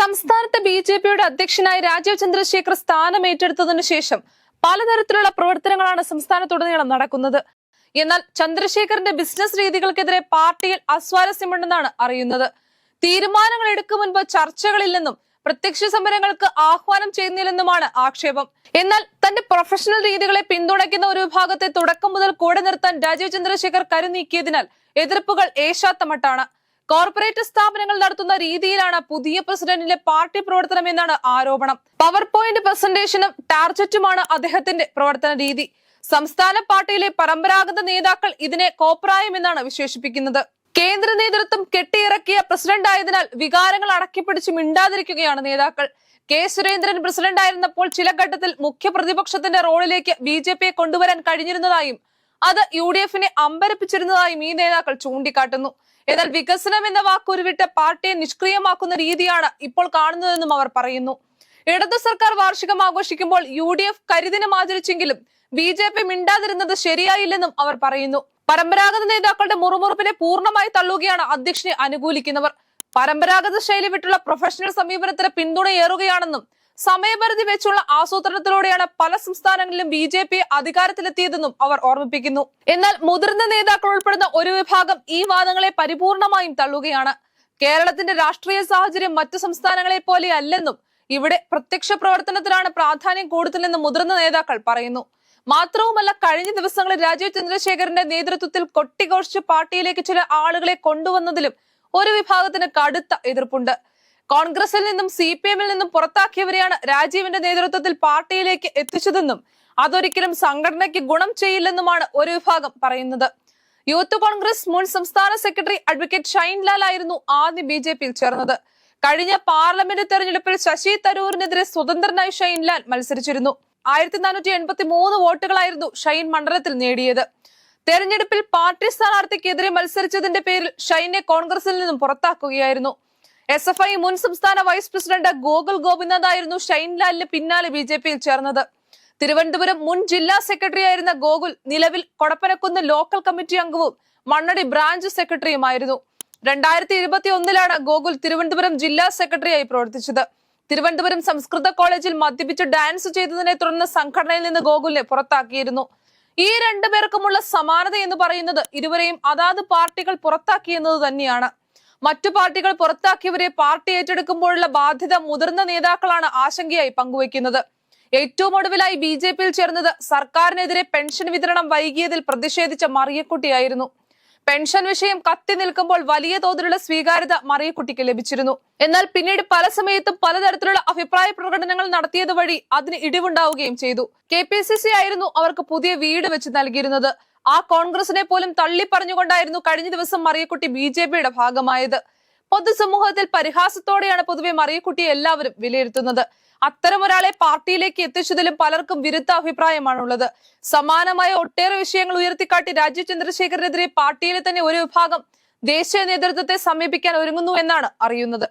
സംസ്ഥാനത്ത് B J പിയുടെ അധ്യക്ഷനായി രാജീവ് ചന്ദ്രശേഖർ സ്ഥാനം ഏറ്റെടുത്തതിനു ശേഷം പലതരത്തിലുള്ള പ്രവർത്തനങ്ങളാണ് സംസ്ഥാനത്തുടനീളം നടക്കുന്നത്. എന്നാൽ ചന്ദ്രശേഖറിന്റെ ബിസിനസ് രീതികൾക്കെതിരെ പാർട്ടിയിൽ അസ്വാരസ്യമുണ്ടെന്നാണ് അറിയുന്നത്. തീരുമാനങ്ങൾ എടുക്കും മുൻപ് ചർച്ചകളില്ലെന്നും പ്രത്യക്ഷ സമരങ്ങൾക്ക് ആഹ്വാനം ചെയ്യുന്നില്ലെന്നുമാണ് ആക്ഷേപം. എന്നാൽ തന്റെ പ്രൊഫഷണൽ രീതികളെ പിന്തുണയ്ക്കുന്ന ഒരു വിഭാഗത്തെ തുടക്കം മുതൽ കൂടെ നിർത്താൻ രാജീവ് ചന്ദ്രശേഖർ കരുനീക്കിയതിനാൽ എതിർപ്പുകൾ ഏശാത്തമട്ടാണ്. കോർപ്പറേറ്റ് സ്ഥാപനങ്ങൾ നടത്തുന്ന രീതിയിലാണ് പുതിയ പ്രസിഡന്റിന്റെ പാർട്ടി പ്രവർത്തനം എന്നാണ് ആരോപണം. പവർ പോയിന്റ് പ്രസന്റേഷനും ടാർജറ്റുമാണ് അദ്ദേഹത്തിന്റെ പ്രവർത്തന രീതി. സംസ്ഥാന പാർട്ടിയിലെ പരമ്പരാഗത നേതാക്കൾ ഇതിനെ കോപ്രായം എന്നാണ് വിശേഷിപ്പിക്കുന്നത്. കേന്ദ്ര നേതൃത്വം കെട്ടിയിറക്കിയ പ്രസിഡന്റ് ആയതിനാൽ വികാരങ്ങൾ അടക്കിപ്പിടിച്ച് മിണ്ടാതിരിക്കുകയാണ് നേതാക്കൾ. കെ. സുരേന്ദ്രൻ പ്രസിഡന്റ് ആയിരുന്നപ്പോൾ ചില ഘട്ടത്തിൽ മുഖ്യ പ്രതിപക്ഷത്തിന്റെ റോളിലേക്ക് ബി കൊണ്ടുവരാൻ കഴിഞ്ഞിരുന്നതായും അത് യു ഡി എഫിനെ അമ്പരപ്പിച്ചിരുന്നതായും ഈ നേതാക്കൾ ചൂണ്ടിക്കാട്ടുന്നു. എന്നാൽ വികസനം എന്ന വാക്കുരുവിട്ട് പാർട്ടിയെ നിഷ്ക്രിയമാക്കുന്ന രീതിയാണ് ഇപ്പോൾ കാണുന്നതെന്നും അവർ പറയുന്നു. ഇടതു സർക്കാർ വാർഷികം ആഘോഷിക്കുമ്പോൾ യു ഡി എഫ് കരിദിനം ആചരിച്ചെങ്കിലും ബി ജെ പി മിണ്ടാതിരുന്നത് ശരിയായില്ലെന്നും അവർ പറയുന്നു. പരമ്പരാഗത നേതാക്കളുടെ മുറുമുറുപ്പിനെ പൂർണമായി തള്ളുകയാണ് അധ്യക്ഷനെ അനുകൂലിക്കുന്നവർ. പരമ്പരാഗത ശൈലി വിട്ടുള്ള പ്രൊഫഷണൽ സമീപനത്തിന് പിന്തുണയേറുകയാണെന്നും സമയപരിധി വെച്ചുള്ള ആസൂത്രണത്തിലൂടെയാണ് പല സംസ്ഥാനങ്ങളിലും ബി ജെ പി അധികാരത്തിലെത്തിയതെന്നും അവർ ഓർമ്മിപ്പിക്കുന്നു. എന്നാൽ മുതിർന്ന നേതാക്കൾ ഉൾപ്പെടുന്ന ഒരു വിഭാഗം ഈ വാദങ്ങളെ പരിപൂർണമായും തള്ളുകയാണ്. കേരളത്തിന്റെ രാഷ്ട്രീയ സാഹചര്യം മറ്റു സംസ്ഥാനങ്ങളെ പോലെ അല്ലെന്നും ഇവിടെ പ്രത്യക്ഷ പ്രവർത്തനത്തിലാണ് പ്രാധാന്യം കൂടുതലെന്ന് മുതിർന്ന നേതാക്കൾ പറയുന്നു. മാത്രവുമല്ല കഴിഞ്ഞ ദിവസങ്ങളിൽ രാജീവ് ചന്ദ്രശേഖരന്റെ നേതൃത്വത്തിൽ കൊട്ടിഘോഷിച്ച് പാർട്ടിയിലേക്ക് ചില ആളുകളെ കൊണ്ടുവന്നതിലും ഒരു വിഭാഗത്തിന് കടുത്ത എതിർപ്പുണ്ട്. കോൺഗ്രസിൽ നിന്നും സി പി എമ്മിൽ നിന്നും പുറത്താക്കിയവരെയാണ് രാജീവിന്റെ നേതൃത്വത്തിൽ പാർട്ടിയിലേക്ക് എത്തിച്ചതെന്നും അതൊരിക്കലും സംഘടനയ്ക്ക് ഗുണം ചെയ്യില്ലെന്നുമാണ് ഒരു വിഭാഗം പറയുന്നത്. യൂത്ത് കോൺഗ്രസ് മുൻ സംസ്ഥാന സെക്രട്ടറി അഡ്വക്കേറ്റ് ഷൈൻലാൽ ആയിരുന്നു ആദ്യം ബി ജെ പിയിൽ ചേർന്നത്. കഴിഞ്ഞ പാർലമെന്റ് തെരഞ്ഞെടുപ്പിൽ ശശി തരൂരിനെതിരെ സ്വതന്ത്രനായി ഷൈൻലാൽ മത്സരിച്ചിരുന്നു. ആയിരത്തി നാനൂറ്റി എൺപത്തി മൂന്ന് വോട്ടുകളായിരുന്നു ഷൈൻ മണ്ഡലത്തിൽ നേടിയത്. തെരഞ്ഞെടുപ്പിൽ പാർട്ടി സ്ഥാനാർത്ഥിക്കെതിരെ മത്സരിച്ചതിന്റെ പേരിൽ ഷൈനെ കോൺഗ്രസിൽ നിന്നും പുറത്താക്കുകയായിരുന്നു. എസ് എഫ് ഐ മുൻ സംസ്ഥാന വൈസ് പ്രസിഡന്റ് ഗോകുൽ ആയിരുന്നു ഷൈൻലാലിന് പിന്നാലെ ബി ജെ പിയിൽ ചേർന്നത്. തിരുവനന്തപുരം മുൻ ജില്ലാ സെക്രട്ടറി ആയിരുന്ന ഗോകുൽ നിലവിൽ കൊടപ്പനക്കുന്ന് ലോക്കൽ കമ്മിറ്റി അംഗവും മണ്ണടി ബ്രാഞ്ച് സെക്രട്ടറിയുമായിരുന്നു. രണ്ടായിരത്തി ഇരുപത്തി ഒന്നിലാണ് ഗോകുൽ തിരുവനന്തപുരം ജില്ലാ സെക്രട്ടറിയായി പ്രവർത്തിച്ചത്. തിരുവനന്തപുരം സംസ്കൃത കോളേജിൽ മദ്യപിച്ച് ഡാൻസ് ചെയ്തതിനെ തുടർന്ന് സംഘടനയിൽ നിന്ന് ഗോകുലിനെ പുറത്താക്കിയിരുന്നു. ഈ രണ്ടുപേർക്കുമുള്ള സമാനത എന്ന് പറയുന്നത് ഇരുവരെയും അതാത് പാർട്ടികൾ പുറത്താക്കിയെന്നത് തന്നെയാണ്. മറ്റു പാർട്ടികൾ പുറത്താക്കിയവരെ പാർട്ടി ഏറ്റെടുക്കുമ്പോഴുള്ള ബാധ്യത മുതിർന്ന നേതാക്കളാണ് ആശങ്കയായി പങ്കുവയ്ക്കുന്നത്. ഏറ്റവും ഒടുവിലായി ബി ജെ പിയിൽ ചേർന്നത് സർക്കാരിനെതിരെ പെൻഷൻ വിതരണം വൈകിയതിൽ പ്രതിഷേധിച്ച മറിയക്കുട്ടിയായിരുന്നു. പെൻഷൻ വിഷയം കത്തി നിൽക്കുമ്പോൾ വലിയ തോതിലുള്ള സ്വീകാര്യത മറിയക്കുട്ടിക്ക് ലഭിച്ചിരുന്നു. എന്നാൽ പിന്നീട് പല സമയത്തും പലതരത്തിലുള്ള അഭിപ്രായ പ്രകടനങ്ങൾ നടത്തിയത് വഴി അതിന് ഇടിവുണ്ടാവുകയും ചെയ്തു. കെ ആയിരുന്നു അവർക്ക് പുതിയ വീട് വെച്ച് നൽകിയിരുന്നത്. ആ കോൺഗ്രസിനെ പോലും തള്ളിപ്പറഞ്ഞുകൊണ്ടായിരുന്നു കഴിഞ്ഞ ദിവസം മറിയക്കുട്ടി ബി ജെ പിയുടെ ഭാഗമായത്. പൊതുസമൂഹത്തിൽ പരിഹാസത്തോടെയാണ് പൊതുവെ മറിയക്കുട്ടിയെ എല്ലാവരും വിലയിരുത്തുന്നത്. അത്തരം ഒരാളെ പാർട്ടിയിലേക്ക് എത്തിച്ചതിലും പലർക്കും വിരുദ്ധ അഭിപ്രായമാണുള്ളത്. സമാനമായ ഒട്ടേറെ വിഷയങ്ങൾ ഉയർത്തിക്കാട്ടി രാജീവ് ചന്ദ്രശേഖരനെതിരെ പാർട്ടിയിലെ തന്നെ ഒരു വിഭാഗം ദേശീയ നേതൃത്വത്തെ സമീപിക്കാൻ ഒരുങ്ങുന്നു എന്നാണ് അറിയുന്നത്.